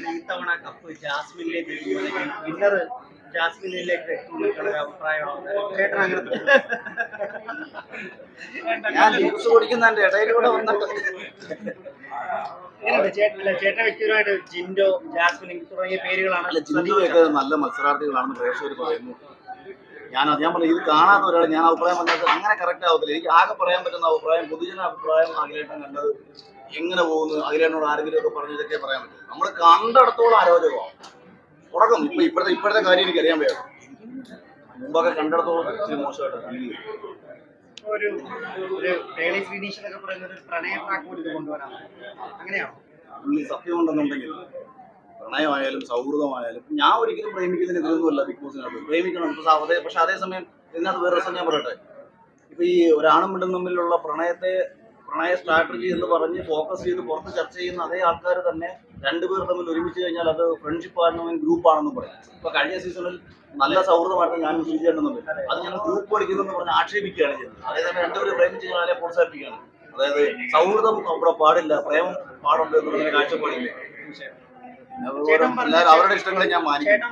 പറയുന്നത് ഈ തവണ കപ്പ് ജാസ്മിനിലേക്ക് വിന്നർ ജാസ്മിനിലേക്ക് ഞാൻ ജ്യൂസ് കുടിക്കുന്നതിന്റെ വന്നിട്ട്. ചേട്ടൻ വ്യക്തിപരമായിട്ട് ജിൻഡോ ജാസ്മിൻ തുടങ്ങിയ പേരുകളാണ് ജിൻഡോയൊക്കെ നല്ല മത്സരാർത്ഥികളാണെന്ന് പ്രേക്ഷകർ പറയുന്നു. ഞാൻ ഞാൻ പറഞ്ഞു ഇത് കാണാത്ത ഒരാൾ ഞാൻ അഭിപ്രായം പറഞ്ഞത് അങ്ങനെ കറക്റ്റ് ആവത്തില്ല. എനിക്ക് ആകെ പറയാൻ പറ്റുന്ന അഭിപ്രായം പൊതുജന അഭിപ്രായം അഖിലേട്ടൻ കണ്ടത് എങ്ങനെ പോകുന്നു അഖിലേട്ടനോട് ആരെങ്കിലും ഒക്കെ പറഞ്ഞു ഇതൊക്കെ പറയാൻ പറ്റും. നമ്മൾ കണ്ടിടത്തോളം അരോചകമാണ് തുടക്കം ഇപ്പൊ ഇപ്പോഴത്തെ ഇപ്പോഴത്തെ കാര്യം എനിക്ക് അറിയാൻ പറ്റും മുമ്പൊക്കെ കണ്ടിടത്തോളം ഇച്ചിരി മോശമായിട്ട് ഫീൽ ഒരു ഒരു ശ്രീനീഷ് എന്നൊക്കെ പ്രണയ ട്രാക്ക് അങ്ങനെയാണോ? പുള്ളി സത്യമുണ്ടെന്നുണ്ടെങ്കിൽ പ്രണയമായാലും സൗഹൃദമായാലും ഞാൻ ഒരിക്കലും പ്രേമിക്കുന്നതിന് ഇതൊന്നുമല്ല ബിഗ് ബോസിനകത്ത് പ്രേമിക്കണം പക്ഷെ അതേ പക്ഷെ അതേസമയം ഇതിനകത്ത് വേറെ രസം ഞാൻ പറയട്ടെ? ഇപ്പൊ ഈ ഒരാണും പെണ്ണും തമ്മിലുള്ള പ്രണയത്തെ പ്രണയ സ്ട്രാറ്റജി എന്ന് പറഞ്ഞ് ഫോക്കസ് ചെയ്ത് പുറത്ത് ചർച്ച ചെയ്യുന്ന അതേ ആൾക്കാർ തന്നെ രണ്ടുപേർ തമ്മിൽ ഒരുമിച്ച് കഴിഞ്ഞാൽ അത് ഫ്രണ്ട്ഷിപ്പ് ആണെന്നും ഗ്രൂപ്പ് ആണെന്നും പറയും. ഇപ്പൊ കഴിഞ്ഞ സീസണിൽ നല്ല സൗഹൃദമായിട്ട് ഞാനും സൂചിച്ചിട്ടുണ്ടെന്നുണ്ട് അത് ഞങ്ങൾ ഗ്രൂപ്പ് പഠിക്കുന്നു പറഞ്ഞ് ആക്ഷേപിക്കുകയാണ് ചെയ്യുന്നത് അതേസമയം രണ്ടുപേരും പ്രേമിച്ച് കഴിഞ്ഞാൽ അതിനെ പ്രോത്സാഹിപ്പിക്കുകയാണ്. അതായത് സൗഹൃദം അവിടെ പാടില്ല പ്രേമം പാടുണ്ട് എന്ന് പറഞ്ഞ കാഴ്ചപ്പാടില്ലേ? അവരുടെ ഇഷ്ടങ്ങളെ ഞാൻ മാനിക്കും